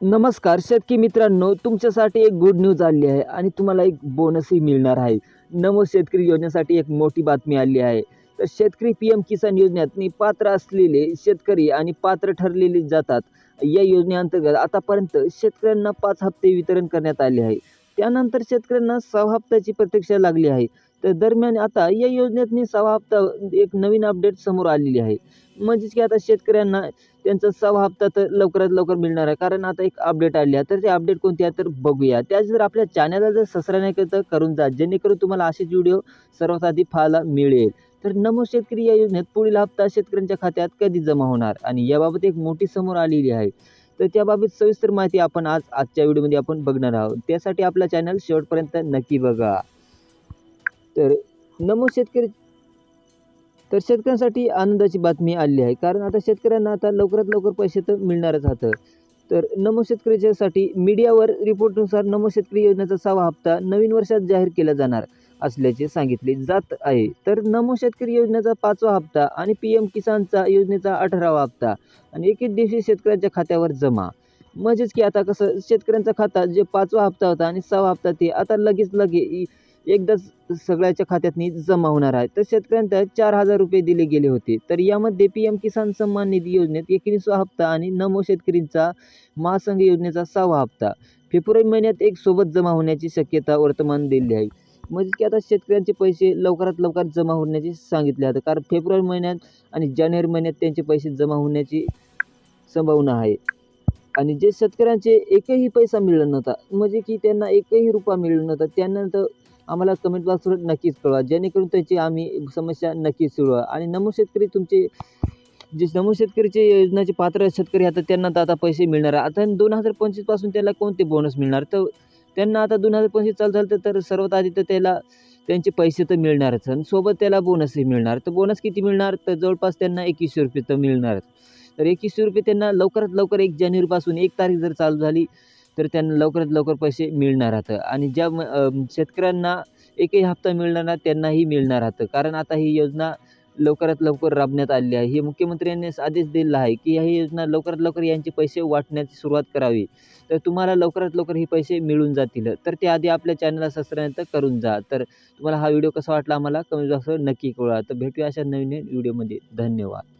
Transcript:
नमस्कार शेतकी मित्रांनो तुमच्यासाठी एक गुड न्यूज आली आहे आणि तुम्हाला एक बोनसही मिळणार आहे. नमो शेतकरी योजनेसाठी एक मोठी बातमी आली आहे. तर शेतकरी पी एम किसान योजनेत पात्र असलेले शेतकरी आणि पात्र ठरलेले जातात. या योजनेअंतर्गत आतापर्यंत शेतकऱ्यांना पाच हप्ते वितरण करण्यात आले आहे. त्यानंतर शेतकऱ्यांना सहा हप्त्याची प्रतीक्षा लागली आहे. तर दरम्यान आता या योजनेतनी सहा हप्ता एक नवीन अपडेट समोर आलेली आहे. म्हणजेच की आता शेतकऱ्यांना त्यांचा सहा हप्ता तर लवकरात लवकर मिळणार आहे. कारण आता एक अपडेट आली आहे. तर ते अपडेट कोणती आहे? तर बघूया. त्याच जर आपल्या चॅनलला जर सबस्क्राईब नाही केलं तर करून जा. जेणेकरून तुम्हाला असेच व्हिडिओ सर्वात आधी पाहायला मिळेल. तर नमो शेतकरी या योजनेत पुढील हप्ता शेतकऱ्यांच्या खात्यात कधी जमा होणार? आणि याबाबत एक मोठी समोर आलेली आहे. तर त्याबाबत सविस्तर माहिती आपण आज आजच्या व्हिडिओमध्ये आपण बघणार आहोत. त्यासाठी आपला चॅनल शेवटपर्यंत नक्की बघा. तर नमो शेतकरी तर शेतकऱ्यांसाठी आनंदाची बातमी आली आहे. कारण आता शेतकऱ्यांना आता लवकरात लवकर पैसे तर मिळणारच राहतं तर नमो शेतकऱ्याच्यासाठी मीडियावर रिपोर्टनुसार नमो शेतकरी योजनेचा सहावा हप्ता नवीन वर्षात जाहीर केला जाणार असल्याचे सांगितले जात आहे. तर नमो शेतकरी योजनेचा पाचवा हप्ता आणि पी एम किसानचा योजनेचा अठरावा हप्ता आणि एक एक दिवशी शेतकऱ्यांच्या खात्यावर जमा. म्हणजेच की आता कसं शेतकऱ्यांचा खाता जे पाचवा हप्ता होता आणि सहावा हप्ता ते आता लगेच लगे एकदाच सगळ्याच्या खात्यातनी जमा होणार आहे. तर शेतकऱ्यांना चार हजार रुपये दिले गेले होते. तर यामध्ये पी एम किसान सन्मान निधी योजनेत एकोणीसवा हप्ता आणि नमो शेतकरींचा महासंघ योजनेचा सहावा हप्ता. फेब्रुवारी महिन्यात एक सोबत जमा होण्याची शक्यता वर्तमान दिली आहे. म्हणजे की आता शेतकऱ्यांचे पैसे लवकरात लवकर जमा होण्याचे सांगितले आहे. कारण फेब्रुवारी महिन्यात आणि जानेवारी महिन्यात त्यांचे पैसे जमा होण्याची संभावना आहे. आणि जे शेतकऱ्यांचे एकही पैसा मिळला नव्हता म्हणजे की त्यांना एकही रुपया मिळला नव्हता त्यांना तर आम्हाला कमेंट बॉक्सवर नक्कीच कळवा. जेणेकरून त्याची आम्ही समस्या नक्कीच सोडवा आणि नमो शेतकरी तुमचे जे नमो शेतकरीचे योजनाचे पात्र शेतकरी आता त्यांना तर आता पैसे मिळणार आता दोन हजार पंचवीसपासून त्याला कोणते बोनस मिळणार? तर त्यांना आता दोन हजार पंचवीस चालू झालं तर सर्वात आधी तर त्याला त्यांचे पैसे तर मिळणारच. आणि सोबत त्याला बोनसही मिळणार. तर बोनस किती मिळणार? तर जवळपास त्यांना एकवीसशे रुपये तर मिळणारच. तर एकवीसशे रुपये त्यांना लवकरात लवकर एक जानेवारीपासून एक तारीख जर चालू झाली तर त्यांना लवकरात लवकर पैसे मिळणार राहतं आणि ज्या शेतकऱ्यांना एकही हप्ता मिळणार ना त्यांनाही मिळणार राहतं कारण आता ही योजना लवकरात लवकर राबण्यात आलेली आहे. हे मुख्यमंत्र्यांनी आदेश दिलेला आहे की ही योजना लवकरात लवकर यांचे पैसे वाटण्याची सुरुवात करावी. तर तुम्हाला लवकरात लवकर हे पैसे मिळून जातील. तर त्याआधी आपल्या चॅनलला सबस्क्राईब करून जा. तर तुम्हाला हा व्हिडिओ कसा वाटला आम्हाला कमी जास्त नक्की कळवा. तर भेटूया अशा नवीन व्हिडिओमध्ये. धन्यवाद.